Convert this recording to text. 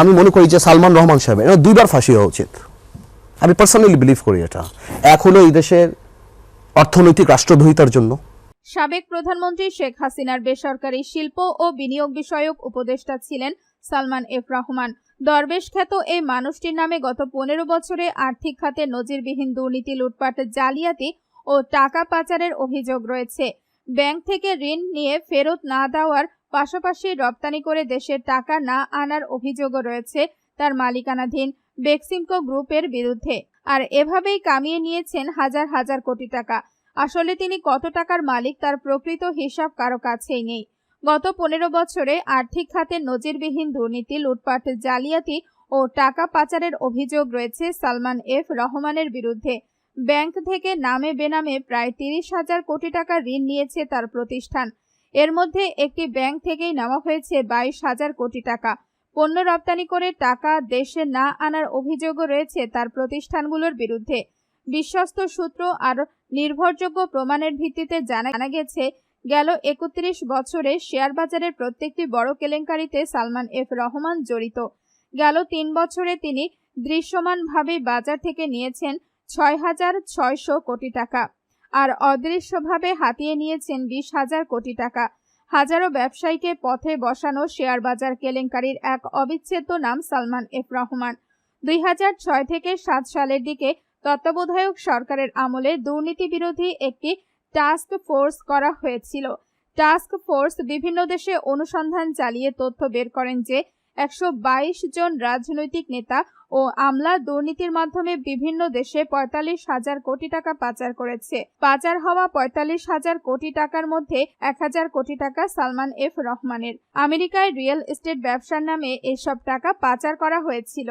আমি মনে করি যে সালমান রহমান সাহেব এটা দুইবার ফাঁসি হওয়া উচিত। আমি পার্সোনালি বিলিভ করি এটা। এক হলো এই দেশের অর্থনৈতিক রাষ্ট্রদ্রোহিতার জন্য। সাবেক প্রধানমন্ত্রী শেখ হাসিনার বেসরকারি শিল্প ও বিনিয়োগ বিষয়ক উপদেষ্টা ছিলেন সালমান এফ রহমান। দরবেশ খ্যাত এই মানুষটির নামে গত পনেরো বছরে আর্থিক খাতে নজিরবিহীন দুর্নীতি, লুটপাট, জালিয়াতি ও টাকা পাচারের অভিযোগ রয়েছে। ব্যাংক থেকে ঋণ নিয়ে ফেরত না দেওয়ার পাশাপাশি রপ্তানি করে দেশের টাকা না আনার অভিযোগও রয়েছে তার মালিকানাধীন বেক্সিমকো গ্রুপের বিরুদ্ধে। আর এভাবেই কামিয়ে নিয়েছেন হাজার হাজার কোটি টাকা। আসলে তিনি কত টাকার মালিক তার প্রকৃত হিসাব কারও কাছেই নেই। গত পনেরো বছরে আর্থিক খাতে নজিরবিহীন দুর্নীতি, লুটপাট, জালিয়াতি ও টাকা পাচারের অভিযোগ রয়েছে সালমান এফ রহমানের বিরুদ্ধে। ব্যাংক থেকে নামে বেনামে প্রায় তিরিশ হাজার কোটি টাকা ঋণ নিয়েছে তার প্রতিষ্ঠান। এর মধ্যে একটি ব্যাংক থেকেই নেওয়া হয়েছে বাইশ হাজার কোটি টাকা। পণ্য রপ্তানি করে টাকা দেশে না আনার অভিযোগও রয়েছে তার প্রতিষ্ঠানগুলোর বিরুদ্ধে। বিশ্বস্ত সূত্র আর নির্ভরযোগ্য প্রমাণের ভিত্তিতে জানা গেছে, গেল একত্রিশ বছরে শেয়ার বাজারের প্রত্যেকটি বড় কেলেঙ্কারিতে সালমান এফ রহমান জড়িত। গেল তিন বছরে তিনি দৃশ্যমানভাবে বাজার থেকে নিয়েছেন ছয় হাজার ছয়শো কোটি টাকা। আর অদৃশ্যভাবে হাতিয়ে নিয়েছেন বিশ হাজার কোটি টাকা। হাজারো ব্যবসায়ীকে পথে বসানো শেয়ার বাজার কেলেঙ্কারির এক অবিচ্ছেদ্য নাম সালমান এফ রহমান। দুই হাজার ছয় থেকে সাত সালের দিকে তত্ত্বাবধায়ক সরকারের আমলে দুর্নীতি বিরোধী একটি টাস্ক ফোর্স করা হয়েছিল। টাস্ক ফোর্স বিভিন্ন দেশে অনুসন্ধান চালিয়ে তথ্য বের করেন যে একশো বাইশ জন রাজনৈতিক নেতা ও আমলা দুর্নীতির মাধ্যমে বিভিন্ন দেশে পঁয়তাল্লিশ হাজার কোটি টাকা পাচার করেছে। পাচার হওয়া পঁয়তাল্লিশ হাজার কোটি টাকার মধ্যে এক হাজার কোটি টাকা সালমান এফ রহমানের। আমেরিকায় রিয়েল এস্টেট ব্যবসার নামে এসব টাকা পাচার করা হয়েছিল।